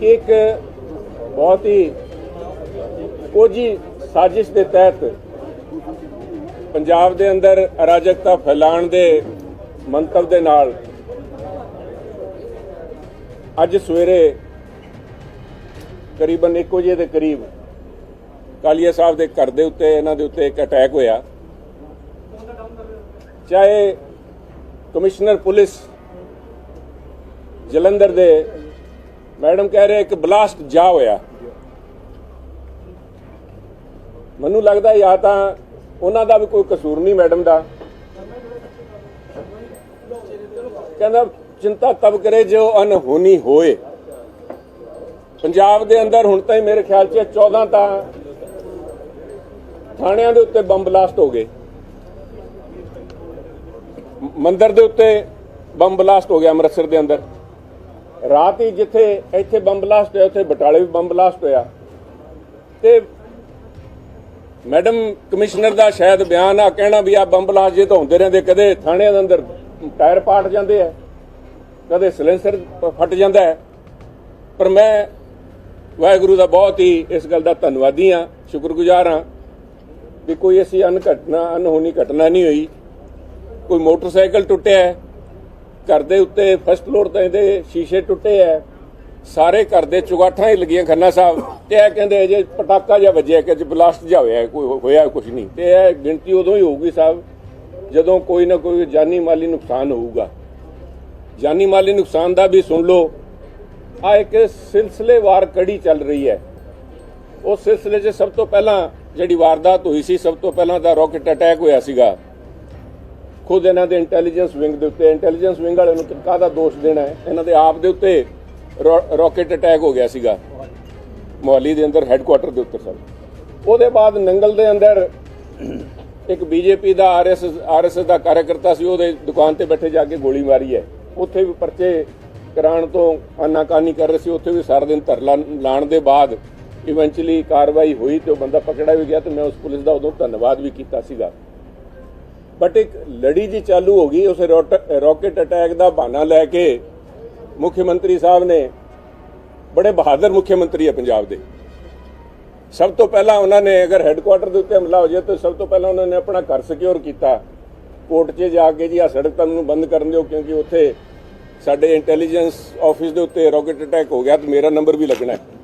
ਕਿ ਇੱਕ ਬਹੁਤ ਹੀ ਕੋਝੀ ਸਾਜ਼ਿਸ਼ ਦੇ ਤਹਿਤ ਪੰਜਾਬ ਦੇ ਅੰਦਰ ਅਰਾਜਕਤਾ ਫੈਲਾਉਣ ਦੇ ਮੰਤਵ ਦੇ ਨਾਲ ਅੱਜ ਸਵੇਰੇ ਕਰੀਬਨ 1 ਵਜੇ ਦੇ ਕਰੀਬ ਕਾਲੀਆ ਸਾਹਿਬ ਦੇ ਘਰ ਦੇ ਉੱਤੇ, ਇਹਨਾਂ ਦੇ ਉੱਤੇ ਇੱਕ ਅਟੈਕ ਹੋਇਆ। ਚਾਹੇ ਕਮਿਸ਼ਨਰ ਪੁਲਿਸ ਜਲੰਧਰ ਦੇ ਮੈਡਮ ਕਹਿ ਰਹੇ ਇੱਕ ਬਲਾਸਟ ਜਾ ਹੋਇਆ। ਮੈਨੂੰ ਲੱਗਦਾ ਜਾਂ ਤਾਂ ਉਹਨਾਂ ਦਾ ਵੀ ਕੋਈ ਕਸੂਰ ਨਹੀਂ ਮੈਡਮ ਦਾ। ਕਹਿੰਦਾ ਚਿੰਤਾ ਤਬ ਕਰੇ ਜੋ ਅਨਹੋਣੀ ਹੋਏ। ਪੰਜਾਬ ਦੇ ਅੰਦਰ ਹੁਣ ਤਾਈਂ ਮੇਰੇ ਖਿਆਲ 'ਚ 14 ਤਾਂ ਥਾਣਿਆਂ ਦੇ ਉੱਤੇ ਬੰਬ ਬਲਾਸਟ ਹੋ ਗਏ। ਮ- ਮੰਦਿਰ ਦੇ ਉੱਤੇ ਬੰਬ ਬਲਾਸਟ ਹੋ ਗਿਆ ਅੰਮ੍ਰਿਤਸਰ ਦੇ ਅੰਦਰ। ਰਾਤ ਹੀ ਜਿੱਥੇ ਇੱਥੇ ਬੰਬ ਬਲਾਸਟ ਹੋਇਆ, ਉੱਥੇ ਬਟਾਲੇ ਵੀ ਬੰਬ ਬਲਾਸਟ ਹੋਇਆ। ਤੇ ਮੈਡਮ, ਕਮਿਸ਼ਨਰ ਦਾ ਸ਼ਾਇਦ ਬਿਆਨ ਆ, ਕਹਿਣਾ ਵੀ ਆ, ਬੰਬ ਬਲਾਸਟ ਜੇ ਤਾਂ ਹੁੰਦੇ ਰਹਿੰਦੇ, ਕਦੇ ਥਾਣਿਆਂ ਦੇ ਅੰਦਰ ਟਾਇਰ ਪਾਟ ਜਾਂਦੇ ਆ, ਕਦੇ ਸਿਲੰਸਰ ਫਟ ਜਾਂਦਾ ਹੈ। ਪਰ ਮੈਂ ਵਾਹਿਗੁਰੂ ਦਾ ਬਹੁਤ ਹੀ ਇਸ ਗੱਲ ਦਾ ਧੰਨਵਾਦੀ ਹਾਂ, ਸ਼ੁਕਰਗੁਜ਼ਾਰ ਹਾਂ ਵੀ ਕੋਈ ਐਸੀ ਅਨਘਟਨਾ ਅਨਹੋਣੀ ਘਟਨਾ ਨਹੀਂ ਹੋਈ। ਕੋਈ ਮੋਟਰਸਾਈਕਲ ਟੁੱਟਿਆ ਘਰ ਦੇ ਉੱਤੇ ਫਸਟ ਫਲੋਰ ਤੇ ਇਹਦੇ ਸ਼ੀਸ਼ੇ ਟੁੱਟੇ ਐ। ਸਾਰੇ ਘਰ ਦੇ ਚੁਗਾਠਾਂ ਹੀ ਲੱਗੀਆਂ ਖੰਨਾ ਸਾਹਿਬ। ਤੇ ਇਹ ਕਹਿੰਦੇ ਜੇ ਪਟਾਕਾ ਜਾਂ ਵੱਜਿਆ ਕਿ ਅੱਜ ਬਲਾਸਟ ਜਾ ਹੋਇਆ, ਕੋਈ ਹੋਇਆ ਕੁਝ ਨਹੀਂ। ਤੇ ਇਹ ਗਿਣਤੀ ਉਦੋਂ ਹੀ ਹੋਊਗੀ ਸਾਹਿਬ, ਜਦੋਂ ਕੋਈ ਨਾ ਕੋਈ ਜਾਨੀ ਮਾਲੀ ਨੁਕਸਾਨ ਹੋਊਗਾ। ਜਾਨੀ ਮਾਲੀ ਨੁਕਸਾਨ ਦਾ ਵੀ ਸੁਣ ਲਓ, ਆ ਇੱਕ ਸਿਲਸਿਲੇਵਾਰ ਕੜੀ ਚੱਲ ਰਹੀ ਹੈ ਉਸ ਸਿਲਸਿਲੇ 'ਚ ਸਭ ਤੋਂ ਪਹਿਲਾਂ ਜਿਹੜੀ ਵਾਰਦਾਤ ਹੋਈ ਸੀ, ਸਭ ਤੋਂ ਪਹਿਲਾਂ ਤਾਂ ਰਾਕਟ ਅਟੈਕ ਹੋਇਆ ਸੀਗਾ। ਖੁਦ ਇਹਨਾਂ ਦੇ ਇੰਟੈਲੀਜੈਂਸ ਵਿੰਗ ਦੇ ਉੱਤੇ ਇੰਟੈਲੀਜੈਂਸ ਵਿੰਗ ਵਾਲੇ ਨੂੰ ਕਾਹਦਾ ਦੋਸ਼ ਦੇਣਾ ਹੈ? ਇਹਨਾਂ ਦੇ ਆਪ ਦੇ ਉੱਤੇ ਰਾਕਟ ਅਟੈਕ ਹੋ ਗਿਆ ਸੀਗਾ। ਮੋਹਾਲੀ ਦੇ ਅੰਦਰ ਹੈੱਡਕੁਆਟਰ ਦੇ ਉੱਤੇ, ਸਰ। ਉਹਦੇ ਬਾਅਦ ਨੰਗਲ ਦੇ ਅੰਦਰ ਇੱਕ ਬੀਜੇਪੀ ਦਾ ਆਰਐਸਐਸ ਆਰਐਸਐਸ ਦਾ ਕਾਰਜਕਰਤਾ ਸੀ, ਉਹਦੇ ਦੁਕਾਨ ਤੇ ਬੈਠੇ ਜਾ ਕੇ ਗੋਲੀ ਮਾਰੀ ਹੈ। ਉੱਥੇ ਵੀ ਪਰਚੇ ਕਰਾਉਣ ਤੋਂ ਆਨਾਕਾਨੀ ਕਰ ਰਹੇ ਸੀ, ਉੱਥੇ ਵੀ ਸਾਰਾ ਦਿਨ ਧਰਲਾ ਲਾਣ ਦੇ ਬਾਅਦ ਇਵੈਂਚੁਅਲੀ ਕਾਰਵਾਈ ਹੋਈ ਤੇ ਉਹ ਬੰਦਾ ਪਕੜਿਆ ਵੀ ਗਿਆ ਤੇ ਮੈਂ ਉਸ ਪੁਲਿਸ ਦਾ ਉਦੋਂ ਧੰਨਵਾਦ ਵੀ ਕੀਤਾ ਸੀਗਾ। ਬਟ ਇੱਕ ਲੜੀ ਜੀ ਚਾਲੂ ਹੋ ਗਈ ਉਸ ਰਾਕਟ ਅਟੈਕ ਦਾ ਬਹਾਨਾ ਲੈ ਕੇ ਮੁੱਖ ਮੰਤਰੀ ਸਾਹਿਬ ਨੇ ਬੜੇ ਬਹਾਦਰ ਮੁੱਖ ਮੰਤਰੀ ਹੈ ਪੰਜਾਬ ਦੇ ਸਭ ਤੋਂ ਪਹਿਲਾਂ ਉਹਨਾਂ ਨੇ ਅਗਰ ਹੈੱਡਕੁਆਟਰ ਦੇ ਉੱਤੇ ਹਮਲਾ ਹੋ ਜਾਏ ਤਾਂ ਸਭ ਤੋਂ ਪਹਿਲਾਂ ਉਹਨਾਂ ਨੇ ਆਪਣਾ ਘਰ ਸਿਕਿਉਰ ਕੀਤਾ ਕੋਰਟ 'ਚ ਜਾ ਕੇ ਜੀ ਆ ਸੜਕ ਤਾਂ ਨੂੰ ਬੰਦ ਕਰਨ ਦਿਓ ਕਿਉਂਕਿ ਉੱਥੇ ਸਾਡੇ ਇੰਟੈਲੀਜੈਂਸ ਆਫਿਸ ਦੇ ਉੱਤੇ ਰਾਕਟ ਅਟੈਕ ਹੋ ਗਿਆ ਤੇ ਮੇਰਾ ਨੰਬਰ ਵੀ ਲੱਗਣਾ ਹੈ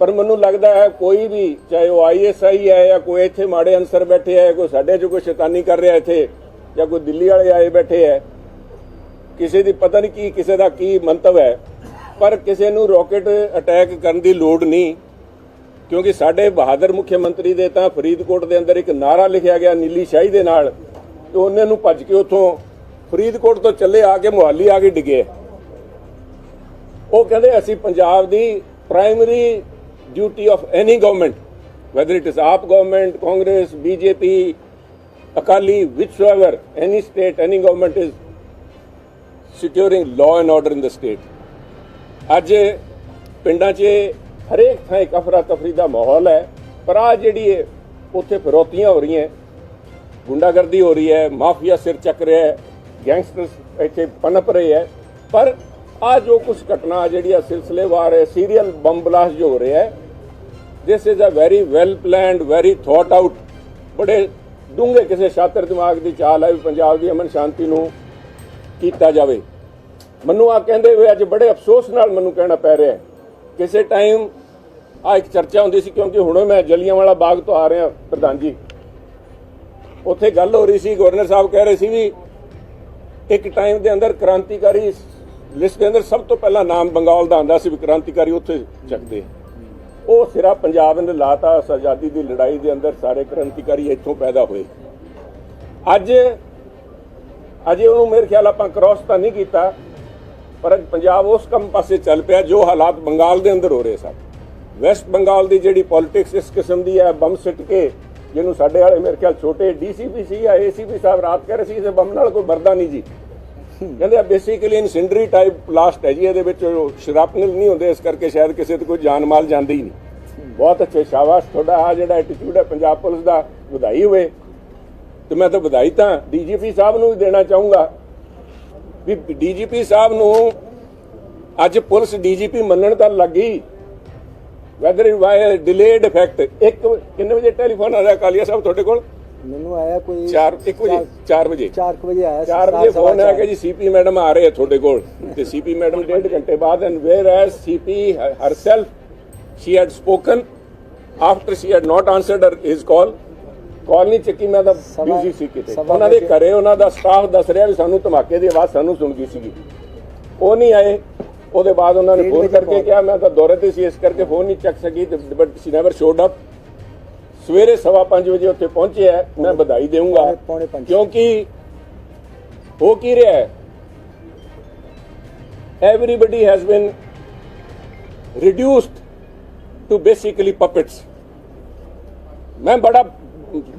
ਪਰ ਮੈਨੂੰ ਲੱਗਦਾ ਹੈ ਕੋਈ ਵੀ, ਚਾਹੇ ਉਹ ਆਈਐਸਆਈ ਹੈ ਜਾਂ ਕੋਈ ਇੱਥੇ ਮਾੜੇ ਅਨਸਰ ਬੈਠੇ ਹੈ, ਕੋਈ ਸਾਡੇ 'ਚ ਕੋਈ ਸ਼ੈਤਾਨੀ ਕਰ ਰਿਹਾ ਇੱਥੇ, ਜਾਂ ਕੋਈ ਦਿੱਲੀ ਵਾਲੇ ਆਏ ਬੈਠੇ ਹੈ, ਕਿਸੇ ਦੀ ਪਤਾ ਨਹੀਂ ਕੀ, ਕਿਸੇ ਦਾ ਕੀ ਮੰਤਵ ਹੈ, ਪਰ ਕਿਸੇ ਨੂੰ ਰਾਕਟ ਅਟੈਕ ਕਰਨ ਦੀ ਲੋੜ ਨਹੀਂ, ਕਿਉਂਕਿ ਸਾਡੇ ਬਹਾਦਰ ਮੁੱਖ ਮੰਤਰੀ ਦੇ ਤਾਂ ਫਰੀਦਕੋਟ ਦੇ ਅੰਦਰ ਇੱਕ ਨਾਰਾ ਲਿਖਿਆ ਗਿਆ ਨੀਲੀ ਸ਼ਾਹੀ ਦੇ ਨਾਲ, ਤੇ ਉਹਨੇ ਨੂੰ ਭੱਜ ਕੇ ਉੱਥੋਂ ਫਰੀਦਕੋਟ ਤੋਂ ਚੱਲੇ ਆ ਕੇ ਮੁਹਾਲੀ ਆ ਕੇ ਡਿੱਗੇ। ਉਹ ਕਹਿੰਦੇ ਅਸੀਂ ਪੰਜਾਬ ਦੀ primary duty of any government whether it is AAP government Congress BJP Akali whichsoever, any state, any government is securing law and order in the state. ਅੱਜ ਪਿੰਡਾਂ 'ਚ ਹਰੇਕ ਥਾਂ ਇੱਕ ਅਫਰਾ ਤਫਰੀ ਦਾ ਮਾਹੌਲ ਹੈ ਪਰ ਆ ਜਿਹੜੀ ਹੈ ਉੱਥੇ ਫਿਰੋਤੀਆਂ ਹੋ ਰਹੀਆਂ ਗੁੰਡਾਗਰਦੀ ਹੋ ਰਹੀ ਹੈ ਮਾਫੀਆ ਸਿਰ ਚੱਕ ਰਿਹਾ ਹੈ ਗੈਂਗਸਟਰਸ ਇੱਥੇ ਪਨਪ ਰਹੇ ਹੈ ਪਰ ਆ ਜੋ ਕੁਝ ਘਟਨਾ ਜਿਹੜੀ ਆ ਸਿਲਸਿਲੇਵਾਰ ਹੈ ਸੀਰੀਅਲ ਬੰਬ ਬਲਾਸਟ ਜੋ ਹੋ ਰਿਹਾ ਹੈ this is a very well planned very thought out ਬੜੇ ਡੂੰਘੇ ਕਿਸੇ ਸ਼ਾਤਰ ਦਿਮਾਗ ਦੀ ਚਾਲ ਹੈ ਵੀ ਪੰਜਾਬ ਦੀ ਅਮਨ ਸ਼ਾਂਤੀ ਨੂੰ ਕੀਤਾ ਜਾਵੇ ਮੈਨੂੰ ਆ ਕਹਿੰਦੇ ਹੋਏ ਅੱਜ ਬੜੇ ਅਫਸੋਸ ਨਾਲ ਮੈਨੂੰ ਕਹਿਣਾ ਪੈ ਰਿਹਾ ਕਿਸੇ ਟਾਈਮ ਆ ਇੱਕ ਚਰਚਾ ਹੁੰਦੀ ਸੀ ਕਿਉਂਕਿ ਹੁਣ ਮੈਂ ਜਲੀਆਂਵਾਲਾ ਬਾਗ ਤੋਂ ਆ ਰਿਹਾ ਪ੍ਰਧਾਨ ਜੀ ਉੱਥੇ ਗੱਲ ਹੋ ਰਹੀ ਸੀ ਗਵਰਨਰ ਸਾਹਿਬ ਕਹਿ ਰਹੇ ਸੀ ਵੀ ਇੱਕ ਟਾਈਮ ਦੇ ਅੰਦਰ ਕ੍ਰਾਂਤੀਕਾਰੀ ਲਿਸਟ ਦੇ ਅੰਦਰ ਸਭ ਤੋਂ ਪਹਿਲਾਂ ਨਾਮ ਬੰਗਾਲ ਦਾ ਆਂਦਾ ਸੀ ਵੀ ਕ੍ਰਾਂਤੀਕਾਰੀ ਉੱਥੇ ਚੱਕਦੇ ਉਹ ਸਿਰਾ ਪੰਜਾਬ ਨੇ ਲਾਤਾ ਉਸ ਆਜ਼ਾਦੀ ਦੀ ਲੜਾਈ ਦੇ ਅੰਦਰ ਸਾਰੇ ਕ੍ਰਾਂਤੀਕਾਰੀ ਇੱਥੋਂ ਪੈਦਾ ਹੋਏ। ਅੱਜ, ਅਜੇ ਉਹਨੂੰ ਮੇਰੇ ਖਿਆਲ ਆਪਾਂ ਕ੍ਰਾਸ ਤਾਂ ਨਹੀਂ ਕੀਤਾ, ਪਰ ਪੰਜਾਬ ਉਸ ਕੰਮ ਪਾਸੇ ਚੱਲ ਪਿਆ ਜੋ ਹਾਲਾਤ ਬੰਗਾਲ ਦੇ ਅੰਦਰ ਹੋ ਰਹੇ ਸਨ। ਵੈਸਟ ਬੰਗਾਲ ਦੀ ਜਿਹੜੀ ਪੋਲਿਟਿਕਸ ਇਸ ਕਿਸਮ ਦੀ ਹੈ ਬੰਮ ਸਿੱਟ ਕੇ, ਜਿਹਨੂੰ ਸਾਡੇ ਵਾਲੇ ਮੇਰੇ ਖਿਆਲ ਛੋਟੇ ਡੀਸੀਪੀ ਸੀ ਜਾਂ ਏਸੀਪੀ ਸਾਹਿਬ ਰਾਤ ਕਹਿ ਰਹੇ ਸੀ, ਇਸ ਬੰਮ ਨਾਲ ਕੋਈ ਵਰਦਾ ਨਹੀਂ ਜੀ। ਕਹਿੰਦੇ ਆ ਬੇਸਿਕਲੀ ਇਨਸਿੰਡਰੀ ਟਾਈਪ ਬਲਾਸਟ ਹੈ ਜੀ, ਇਹਦੇ ਵਿੱਚ ਸ਼ਰਾਪਨਲ ਨਹੀਂ ਹੁੰਦੇ ਇਸ ਕਰਕੇ ਸ਼ਾਇਦ ਕਿਸੇ ਤੇ ਕੋਈ ਜਾਨ ਮਾਲ ਜਾਂਦੀ ਨਹੀਂ। ਬਹੁਤ ਅੱਛੇ, ਸ਼ਾਬਾਸ਼, ਤੁਹਾਡਾ ਆ ਜਿਹੜਾ ਐਟੀਟਿਊਡ ਹੈ, ਪੰਜਾਬ ਪੁਲਿਸ ਦਾ, ਵਧਾਈ ਹੋਵੇ। ਤੇ ਮੈਂ ਤਾਂ ਵਧਾਈ ਤਾਂ ਡੀਜੀਪੀ ਸਾਹਿਬ ਨੂੰ ਵੀ ਦੇਣਾ ਚਾਹੂੰਗਾ। ਵੀ ਡੀਜੀਪੀ ਸਾਹਿਬ ਨੂੰ ਅੱਜ ਪੁਲਿਸ ਡੀਜੀਪੀ ਮੰਨਣ ਤਾਂ ਲੱਗੀ ਵੈਦਰ ਇਟ ਡਿਲੇਡ ਇਫੈਕਟ ਇੱਕ ਕਿੰਨੇ ਵਜੇ ਟੈਲੀਫੋਨ ਆ ਰਿਹਾ ਕਾਲੀਆ ਸਾਹਿਬ ਤੁਹਾਡੇ ਕੋਲ? ਮੈਨੂੰ ਆਇਆ ਕੋਈ 4 1 ਵਜੇ 4 ਵਜੇ। 4 ਵਜੇ ਆਇਆ ਸੀ, 4 ਵਜੇ ਫੋਨ ਆ। ਕਿ ਜੀ ਸੀਪੀ ਮੈਡਮ ਆ ਰਹੇ ਆ ਤੁਹਾਡੇ ਕੋਲ। ਤੇ ਸੀਪੀ ਮੈਡਮ ਡੇਢ ਘੰਟੇ ਬਾਅਦ and whereas CP herself she had spoken after she had not answered his call call ਨਹੀਂ ਚੱਕੀ ਮੈਂ ਤਾਂ ਬਿਜ਼ੀ ਸੀ ਕਿਤੇ। ਉਹਨਾਂ ਦੇ ਘਰੇ ਉਹਨਾਂ ਦਾ ਸਟਾਫ ਦੱਸ ਰਿਹਾ ਵੀ ਸਾਨੂੰ ਧਮਾਕੇ ਦੀ ਆਵਾਜ਼ ਸਾਨੂੰ ਸੁਣਦੀ ਸੀਗੀ। ਉਹ ਨਹੀਂ ਆਏ। ਉਹਦੇ ਬਾਅਦ ਉਹਨਾਂ ਨੇ ਫੋਨ ਕਰਕੇ ਕਿਹਾ ਮੈਂ ਤਾਂ ਦੌਰੇ ਤੇ ਸੀ ਇਸ ਕਰਕੇ ਫੋਨ ਨਹੀਂ ਚੱਕ ਸਕੀ but she never showed up ਸਵੇਰੇ ਸਵਾ ਪੰਜ ਵਜੇ ਉੱਥੇ ਪਹੁੰਚੇ ਹੈ ਮੈਂ ਵਧਾਈ ਦੇਵਾਂਗਾ ਪੌਣੇ-। ਕਿਉਂਕਿ ਹੋ ਕੀ ਰਿਹਾ ਹੈ? Everybody has been reduced to basically puppets. ਮੈਂ ਬੜਾ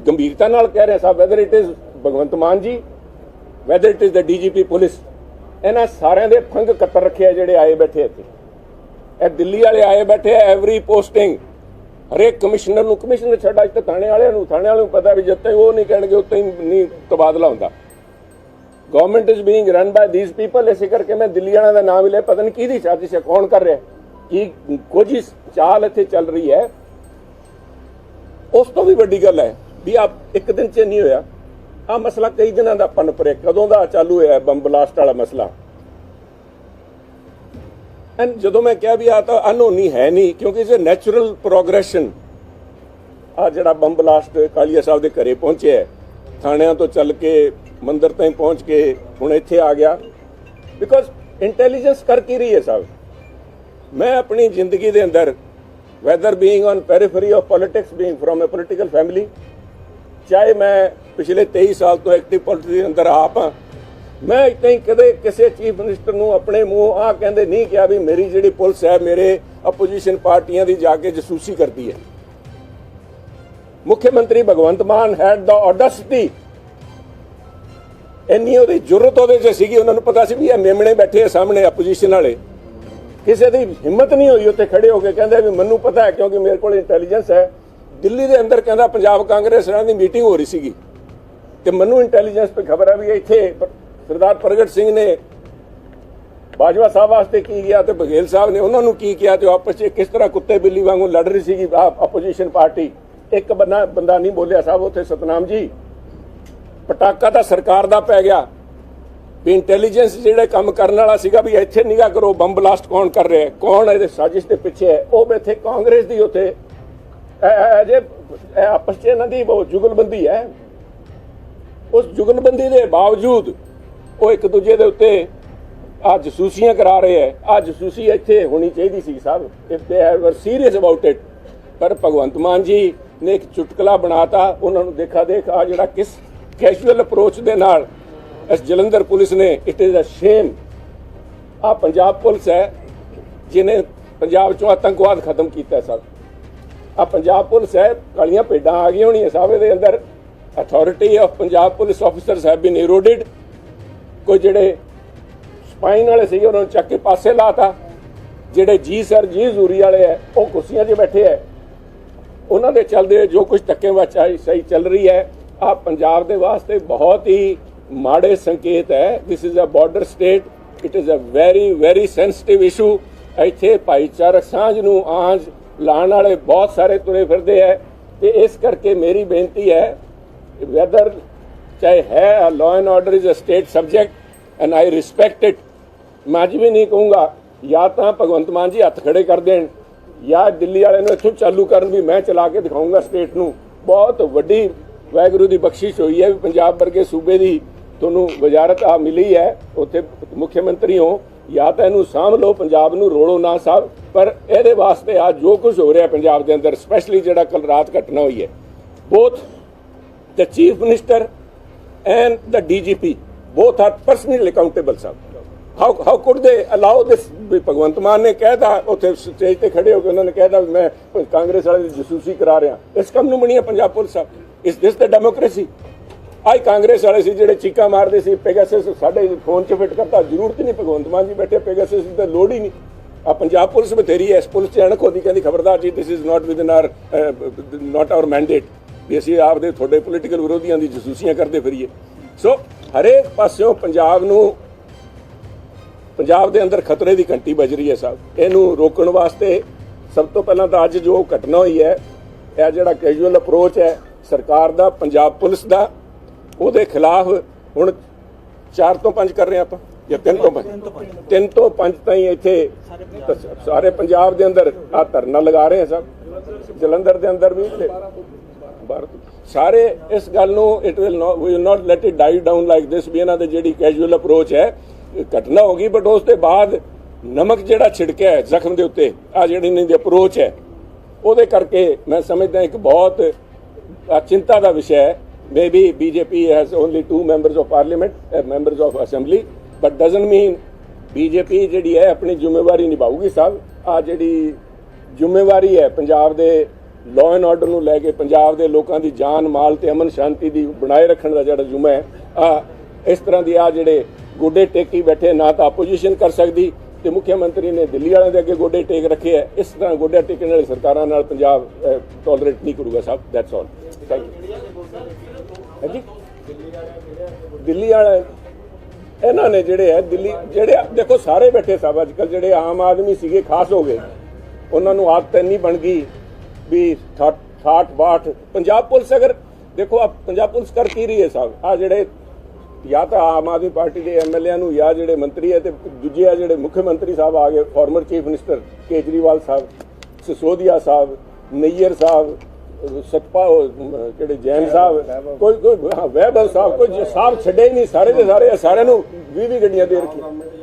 ਗੰਭੀਰਤਾ ਨਾਲ ਕਹਿ ਰਿਹਾ ਸਾਹਿਬ whether it is Bhagwant Mann ਜੀ whether it is the DGP police ਇਹਨਾਂ ਸਾਰਿਆਂ ਦੇ ਫੰਗ ਕੱਤਰ ਰੱਖਿਆ ਜਿਹੜੇ ਆਏ ਬੈਠੇ ਇੱਥੇ। ਇਹ ਦਿੱਲੀ ਵਾਲੇ ਆਏ ਬੈਠੇ ਐਵਰੀ ਪੋਸਟਿੰਗ ਹਰੇਕ ਕਮਿਸ਼ਨਰ ਨੂੰ ਕਮਿਸ਼ਨਰ ਛੱਡ ਅੱਜ ਤਾਂ ਥਾਣੇ ਵਾਲਿਆਂ ਨੂੰ, ਥਾਣੇ ਵਾਲਿਆਂ ਨੂੰ ਪਤਾ ਵੀ ਜਦ ਤੱਕ ਉਹ ਨਹੀਂ ਕਹਿਣਗੇ ਉੱਤੇ ਹੀ ਨਹੀਂ ਤਬਾਦਲਾ ਹੁੰਦਾ। Government is being run by these people ਇਸੇ ਕਰਕੇ ਮੈਂ ਦਿੱਲੀ ਵਾਲਿਆਂ ਦਾ ਨਾਮ ਹੀ ਲਿਆ, ਪਤਾ ਨਹੀਂ ਕਿਹਦੀ ਸਾਜ਼ਿਸ਼ ਹੈ, ਕੌਣ ਕਰ ਰਿਹਾ ਕੀ ਕੁਝ ਚਾਲ ਇੱਥੇ ਚੱਲ ਰਹੀ ਹੈ। ਉਸ ਤੋਂ ਵੀ ਵੱਡੀ ਗੱਲ ਹੈ ਵੀ ਆਪ ਇੱਕ ਦਿਨ ਚ ਨਹੀਂ ਹੋਇਆ। ਆ ਮਸਲਾ ਕਈ ਦਿਨਾਂ ਦਾ ਪਨਪਰੇ ਕਦੋਂ ਦਾ ਚਾਲੂ ਹੋਇਆ, ਬੰਬ ਬਲਾਸਟ ਵਾਲਾ ਮਸਲਾ। ਐਂਡ ਜਦੋਂ ਮੈਂ ਕਿਹਾ ਵੀ ਆ ਤਾਂ ਅਨਹੋਣੀ ਹੈ ਨਹੀਂ, ਕਿਉਂਕਿ ਇਟਸ ਅ ਨੈਚੁਰਲ ਪ੍ਰੋਗਰੈਸ਼ਨ ਆ ਜਿਹੜਾ ਬੰਬ ਬਲਾਸਟ ਕਾਲੀਆ ਸਾਹਿਬ ਦੇ ਘਰੇ ਪਹੁੰਚਿਆ ਥਾਣਿਆਂ ਤੋਂ ਚੱਲ ਕੇ ਮੰਦਰ ਤਾਈਂ ਪਹੁੰਚ ਕੇ ਹੁਣ ਇੱਥੇ ਆ ਗਿਆ। ਬਿਕੋਜ਼ ਇੰਟੈਲੀਜੈਂਸ ਕਰ ਕੀ ਰਹੀ ਹੈ ਸਾਹਿਬ? ਮੈਂ ਆਪਣੀ ਜ਼ਿੰਦਗੀ ਦੇ ਅੰਦਰ whether being on periphery of politics being from a political family ਚਾਹੇ ਮੈਂ ਪਿਛਲੇ 23 ਸਾਲ ਤੋਂ ਐਕਟਿਵ ਪੋਲਿਟਿਕਸ ਦੇ ਅੰਦਰ ਆਪ ਹਾਂ ਮੈਂ ਇਤਾਂ ਹੀ ਕਦੇ ਕਿਸੇ ਚੀਫ ਮਿਨਿਸਟਰ ਨੂੰ ਆਪਣੇ ਮੂੰਹ ਆ ਕਹਿੰਦੇ ਨਹੀਂ ਕਿਹਾ ਵੀ ਮੇਰੀ ਜਿਹੜੀ ਪੁਲਿਸ ਹੈ, ਮੇਰੇ ਆਪੋਜੀਸ਼ਨ ਪਾਰਟੀਆਂ ਦੀ ਜਾ ਕੇ ਜਸੂਸੀ ਕਰਦੀ ਹੈ। ਮੁੱਖ ਮੰਤਰੀ ਭਗਵੰਤ ਮਾਨ ਹੈਡ ਦਾ ਆਡੈਸਿਟੀ ਇੰਨੀ ਉਹਦੀ ਜੁਰਤ ਉਹਦੇ 'ਚ ਸੀਗੀ, ਉਹਨਾਂ ਨੂੰ ਪਤਾ ਸੀ ਵੀ ਇਹ ਮੇਮਣੇ ਬੈਠੇ ਆ ਸਾਹਮਣੇ ਆਪੋਜੀਸ਼ਨ ਵਾਲੇ। ਕਿਸੇ ਦੀ ਹਿੰਮਤ ਨਹੀਂ ਹੋਈ ਉੱਤੇ ਖੜੇ ਹੋ ਕੇ ਕਹਿੰਦੇ ਵੀ ਮੈਨੂੰ ਪਤਾ ਹੈ ਕਿਉਂਕਿ ਮੇਰੇ ਕੋਲ ਇੰਟੈਲੀਜੈਂਸ ਹੈ। ਦਿੱਲੀ ਦੇ ਅੰਦਰ ਕਹਿੰਦਾ ਪੰਜਾਬ ਕਾਂਗਰਸ ਨਾਲ ਦੀ ਮੀਟਿੰਗ ਹੋ ਰਹੀ ਸੀਗੀ। ਤੇ ਮੈਨੂੰ ਇੰਟੈਲੀਜੈਂਸ ਤੇ ਖਬਰ ਆ ਵੀ ਇੱਥੇ ਸਰਦਾਰ ਪ੍ਰਗਟ ਸਿੰਘ ਨੇ ਬਾਜਵਾ ਸਾਹਿਬ ਵਾਸਤੇ ਕੀ ਗਿਆ ਤੇ ਬਘੇਲ ਸਾਹਿਬ ਨੇ ਉਹਨਾਂ ਨੂੰ ਕੀ ਕਿਹਾ ਤੇ ਆਪਸ ਵਿੱਚ ਕਿਸ ਤਰ੍ਹਾਂ ਕੁੱਤੇ ਬਿੱਲੀ ਵਾਂਗੂ ਲੜ ਰਹੀ ਸੀਗੀ ਆਪੋਜੀਸ਼ਨ ਪਾਰਟੀ ਇੱਕ ਬੰਦਾ ਬੰਦਾ ਨਹੀਂ ਬੋਲਿਆ ਸਾਹਿਬ ਉੱਥੇ, ਸਤਨਾਮ ਜੀ। ਪਟਾਕਾ ਤਾਂ ਸਰਕਾਰ ਦਾ ਪੈ ਗਿਆ। ਵੀ ਇੰਟੈਲੀਜੈਂਸ ਜਿਹੜੇ ਕੰਮ ਕਰਨ ਵਾਲਾ ਸੀਗਾ ਵੀ ਇੱਥੇ ਨਿਗਾਹ ਕਰੋ, ਬੰਬ ਬਲਾਸਟ ਕੌਣ ਕਰ ਰਿਹਾ ਕੌਣ ਇਹਦੇ ਸਾਜ਼ਿਸ਼ ਦੇ ਪਿੱਛੇ ਹੈ? ਉਹ ਬੈਠੇ ਕਾਂਗਰਸ ਦੀ ਉੱਥੇ। ਜੇ ਆਪਸ 'ਚ ਇਹਨਾਂ ਦੀ ਜੁਗਲਬੰਦੀ ਹੈ। ਉਸ ਜੁਗਲਬੰਦੀ ਦੇ ਬਾਵਜੂਦ ਉਹ ਇੱਕ ਦੂਜੇ ਦੇ ਉੱਤੇ ਆ ਜਸੂਸੀਆਂ ਕਰਾ ਰਹੇ ਹੈ। ਆ ਜਸੂਸੀ ਇੱਥੇ ਹੋਣੀ ਚਾਹੀਦੀ ਸੀ ਸਾਹਿਬ if they are serious about it ਪਰ ਭਗਵੰਤ ਮਾਨ ਜੀ ਨੇ ਇੱਕ ਚੁਟਕਲਾ ਬਣਾਤਾ। ਉਹਨਾਂ ਨੂੰ ਦੇਖਾ ਦੇਖ ਆ ਜਿਹੜਾ ਕਿਸ ਕੈਜੂਅਲ ਅਪਰੋਚ ਦੇ ਨਾਲ ਇਸ ਜਲੰਧਰ ਪੁਲਿਸ ਨੇ ਇਟ ਇਜ਼ ਅ ਸ਼ੇਮ ਆ ਪੰਜਾਬ ਪੁਲਿਸ ਹੈ ਜਿਨੇ ਪੰਜਾਬ ਚੋਂ ਆਤੰਕਵਾਦ ਖਤਮ ਕੀਤਾ ਸਭ। ਆ ਪੰਜਾਬ ਪੁਲਿਸ ਹੈ, ਕਾਲੀਆਂ ਭੇਡਾਂ ਆ ਗਈਆਂ ਹੋਣੀਆਂ ਸਾਹਿਬ ਇਹਦੇ ਅੰਦਰ। Authority of Punjab police officers have been eroded ਕੋਈ ਜਿਹੜੇ ਸਪਾਈਨ ਵਾਲੇ ਸੀਗੇ, ਉਹਨਾਂ ਨੂੰ ਚੱਕ ਕੇ ਪਾਸੇ ਲਾਤਾ। ਜਿਹੜੇ ਜੀ ਸਰ, ਜੀ ਜ਼ੂਰੀ ਵਾਲੇ ਹੈ ਉਹ ਕੁਰਸੀਆਂ 'ਤੇ ਬੈਠੇ ਹੈ ਉਹਨਾਂ ਦੇ ਚਲਦੇ ਜੋ ਕੁਝ ਧੱਕੇ ਵਿੱਚ ਸਹੀ ਚੱਲ ਰਹੀ ਹੈ ਆ ਪੰਜਾਬ ਦੇ ਵਾਸਤੇ ਬਹੁਤ ਹੀ ਮਾੜੇ ਸੰਕੇਤ ਹੈ this is a border state it is a very very sensitive issue ਇੱਥੇ ਭਾਈਚਾਰਕ ਸਾਂਝ ਨੂੰ ਆਂਝ ਲਾਣ ਵਾਲੇ ਬਹੁਤ ਸਾਰੇ ਤੁਰੇ ਫਿਰਦੇ ਹੈ ਤੇ ਇਸ ਕਰਕੇ ਮੇਰੀ ਬੇਨਤੀ ਹੈ ਵੈਦਰ ਚਾਹੇ ਹੈ law and order is a state subject and I respect it ਮੈਂ ਅੱਜ ਵੀ ਨਹੀਂ ਕਹੂੰਗਾ, ਜਾਂ ਤਾਂ ਭਗਵੰਤ ਮਾਨ ਜੀ ਹੱਥ ਖੜੇ ਕਰ ਦੇਣ, ਜਾਂ ਦਿੱਲੀ ਵਾਲਿਆਂ ਨੂੰ ਇੱਥੋਂ ਚਾਲੂ ਕਰਨ ਵੀ ਮੈਂ ਚਲਾ ਕੇ ਦਿਖਾਊਂਗਾ ਸਟੇਟ ਨੂੰ। ਬਹੁਤ ਵੱਡੀ ਵਾਹਿਗੁਰੂ ਦੀ ਬਖਸ਼ਿਸ਼ ਹੋਈ ਹੈ ਵੀ ਪੰਜਾਬ ਵਰਗੇ ਸੂਬੇ ਦੀ ਤੁਹਾਨੂੰ ਵਜ਼ਾਰਤ ਆ ਮਿਲੀ ਹੈ, ਉੱਥੇ ਮੁੱਖ ਮੰਤਰੀ ਹੋ, ਜਾਂ ਤਾਂ ਇਹਨੂੰ ਸਾਂਭ ਲਓ, ਪੰਜਾਬ ਨੂੰ ਰੋਲੋ ਨਾ ਸਾਹਿਬ ਪਰ ਇਹਦੇ ਵਾਸਤੇ ਆ ਜੋ ਕੁਝ ਹੋ ਰਿਹਾ ਪੰਜਾਬ ਦੇ ਅੰਦਰ ਸਪੈਸ਼ਲੀ ਜਿਹੜਾ ਕੱਲ ਰਾਤ ਘਟਨਾ ਹੋਈ ਹੈ। Both the chief minister and the DGP both are personally accountable, sir. How how could they allow this? Bhagwant Mann ਨੇ ਕਹਿਤਾ ਉੱਥੇ ਸਟੇਜ ਤੇ ਖੜੇ ਹੋ ਕੇ ਉਹਨਾਂ ਨੇ ਕਹਿਤਾ ਵੀ ਮੈਂ ਕਾਂਗਰਸ ਵਾਲੇ ਦੀ ਜਸੂਸੀ ਕਰਾ ਰਿਹਾ ਇਸ ਕੰਮ ਨੂੰ ਬਣੀਆ ਪੰਜਾਬ ਪੁਲਿਸ ਇਸ ਦਿਸ ਦ ਡੈਮੋਕ੍ਰੇਸੀ ਆਈ ਕਾਂਗਰਸ ਵਾਲੇ ਸੀ ਜਿਹੜੇ ਚੀਕਾ ਮਾਰਦੇ ਸੀ ਪੈਗਾਸਸ ਸਾਡੇ ਫੋਨ 'ਚ ਫਿੱਟ ਕਰਤਾ ਜ਼ਰੂਰਤ ਨਹੀਂ ਭਗਵੰਤ ਮਾਨ ਜੀ ਬੈਠੇ ਪੈਗਾਸਸ ਦੀ ਤਾਂ ਲੋੜ ਹੀ ਨਹੀਂ ਆ ਪੰਜਾਬ ਪੁਲਿਸ ਬਥੇਰੀ ਹੈ ਇਸ ਪੁਲਿਸ 'ਚ ਅਣਖ ਹੁੰਦੀ ਕਹਿੰਦੀ ਖਬਰਦਾਰ ਜੀ this is not within are not our mandate ਵੀ ਅਸੀਂ ਆਪਦੇ ਤੁਹਾਡੇ ਪੋਲੀਟੀਕਲ ਵਿਰੋਧੀਆਂ ਦੀ ਜਸੂਸੀਆਂ ਕਰਦੇ ਫਿਰੀਏ। ਸੋ ਹਰੇਕ ਪਾਸਿਓਂ ਪੰਜਾਬ ਨੂੰ, ਪੰਜਾਬ ਦੇ ਅੰਦਰ ਖਤਰੇ ਦੀ ਘੰਟੀ ਵੱਜ ਰਹੀ ਹੈ ਸਾਹਿਬ। ਇਹਨੂੰ ਰੋਕਣ ਵਾਸਤੇ ਸਭ ਤੋਂ ਪਹਿਲਾਂ ਤਾਂ ਅੱਜ ਜੋ ਘਟਨਾ ਹੋਈ ਹੈ, ਇਹ ਜਿਹੜਾ ਕੈਜੂਅਲ ਅਪਰੋਚ ਹੈ, ਸਰਕਾਰ ਦਾ, ਪੰਜਾਬ ਪੁਲਿਸ ਦਾ, ਉਹਦੇ ਖਿਲਾਫ ਹੁਣ 4 ਤੋਂ 5 ਕਰ ਰਹੇ ਹਾਂ ਆਪਾਂ, ਜਾਂ 3 ਤੋਂ 5 3 ਤੋਂ 5 ਤਾਈਂ ਇੱਥੇ ਸਾਰੇ ਪੰਜਾਬ ਦੇ ਅੰਦਰ ਆ ਧਰਨਾ ਲਗਾ ਰਹੇ ਆ ਸਭ ਜਲੰਧਰ ਦੇ ਅੰਦਰ ਵੀ ਤੇ ਭਾਰਤ ਸਾਰੇ ਇਸ ਗੱਲ ਨੂੰ it will not we will not let it die down like this ਵੀ ਇਹਨਾਂ ਦੇ ਜਿਹੜੀ ਕੈਜੂਅਲ ਅਪਰੋਚ ਹੈ ਘਟਨਾ ਹੋ ਗਈ ਬਟ ਉਸ ਦੇ ਬਾਅਦ ਨਮਕ ਜਿਹੜਾ ਛਿੜਕਿਆ ਹੈ ਜ਼ਖਮ ਦੇ ਉੱਤੇ ਆ ਜਿਹੜੀ ਇਹਨਾਂ ਦੀ ਅਪਰੋਚ ਹੈ, ਉਹਦੇ ਕਰਕੇ ਮੈਂ ਸਮਝਦਾ ਇੱਕ ਬਹੁਤ ਚਿੰਤਾ ਦਾ ਵਿਸ਼ਾ ਹੈ। Maybe BJP has only two members of parliament members of assembly but doesn't mean BJP ਜਿਹੜੀ ਹੈ, ਆਪਣੀ ਜ਼ਿੰਮੇਵਾਰੀ ਨਿਭਾਊਗੀ ਸਾਹਿਬ ਆ ਜਿਹੜੀ ਜ਼ਿੰਮੇਵਾਰੀ ਹੈ ਪੰਜਾਬ ਦੇ ਲਾਅ ਐਂਡ ਆਰਡਰ ਨੂੰ ਲੈ ਕੇ ਪੰਜਾਬ ਦੇ ਲੋਕਾਂ ਦੀ ਜਾਨ, ਮਾਲ ਤੇ ਅਮਨ ਸ਼ਾਂਤੀ ਦੀ ਬਣਾਏ ਰੱਖਣ ਦਾ ਜਿਹੜਾ ਜ਼ੁਮਾ ਹੈ, ਆ ਇਸ ਤਰ੍ਹਾਂ ਦੀ ਆ ਜਿਹੜੇ ਗੋਡੇ ਟੇਕੀ ਬੈਠੇ, ਨਾ ਤਾਂ ਆਪੋਜੀਸ਼ਨ ਕਰ ਸਕਦੀ ਤੇ ਮੁੱਖ ਮੰਤਰੀ ਨੇ ਦਿੱਲੀ ਵਾਲਿਆਂ ਦੇ ਅੱਗੇ ਗੋਡੇ ਟੇਕ ਰੱਖੇ ਹੈ। ਇਸ ਤਰ੍ਹਾਂ ਗੋਡੇ ਟੇਕਣ ਵਾਲੀ ਸਰਕਾਰਾਂ ਨਾਲ ਪੰਜਾਬ ਟੋਲਰੇਟ ਨਹੀਂ ਕਰੂਗਾ ਸਾਹਿਬ ਦੈਟਸ ਆਲ ਥੈਂਕ ਯੂ ਹਾਂਜੀ? ਦਿੱਲੀ ਵਾਲੇ, ਇਹਨਾਂ ਨੇ ਜਿਹੜੇ ਹੈ, ਦਿੱਲੀ, ਜਿਹੜੇ ਦੇਖੋ ਸਾਰੇ ਬੈਠੇ ਸਾਹਿਬ ਅੱਜ ਕੱਲ ਜਿਹੜੇ ਆਮ ਆਦਮੀ ਸੀਗੇ, ਖਾਸ ਹੋ ਗਏ, ਉਹਨਾਂ ਨੂੰ ਆਦਤ ਨਹੀਂ ਬਣ ਗਈ ਵੀ 60 62 ਪੰਜਾਬ ਪੁਲਿਸ ਅਗਰ ਦੇਖੋ ਆ ਪੰਜਾਬ ਪੁਲਿਸ ਕਰ ਕੀ ਰਹੀ ਹੈ ਸਾਹਿਬ ਆ ਜਿਹੜੇ ਜਾਂ ਤਾਂ ਆਮ ਆਦਮੀ ਪਾਰਟੀ ਦੇ ਐਮਐਲਏ ਨੂੰ ਜਾਂ ਜਿਹੜੇ ਮੰਤਰੀ ਹੈ ਤੇ ਦੂਜੇ ਆ ਜਿਹੜੇ ਮੁੱਖ ਮੰਤਰੀ ਸਾਹਿਬ ਆ ਗਏ ਫਾਰਮਰ ਚੀਫ ਮਿਨਿਸਟਰ ਕੇਜਰੀਵਾਲ ਸਾਹਿਬ ਸਿਸੋਦੀਆ ਸਾਹਿਬ ਨਈਅਰ ਸਾਹਿਬ ਸਤਪਾ ਜਿਹੜੇ ਜੈਨ ਸਾਹਿਬ ਕੋਈ ਕੋਈ ਵਹਿਬਲ ਸਾਹਿਬ ਕੋਈ ਸਾਹਿਬ ਛੱਡੇ ਹੀ ਨਹੀਂ ਸਾਰੇ ਦੇ ਸਾਰੇ ਸਾਰਿਆਂ ਨੂੰ 20 20 ਗੱਡੀਆਂ ਦੇ ਰੱਖੀ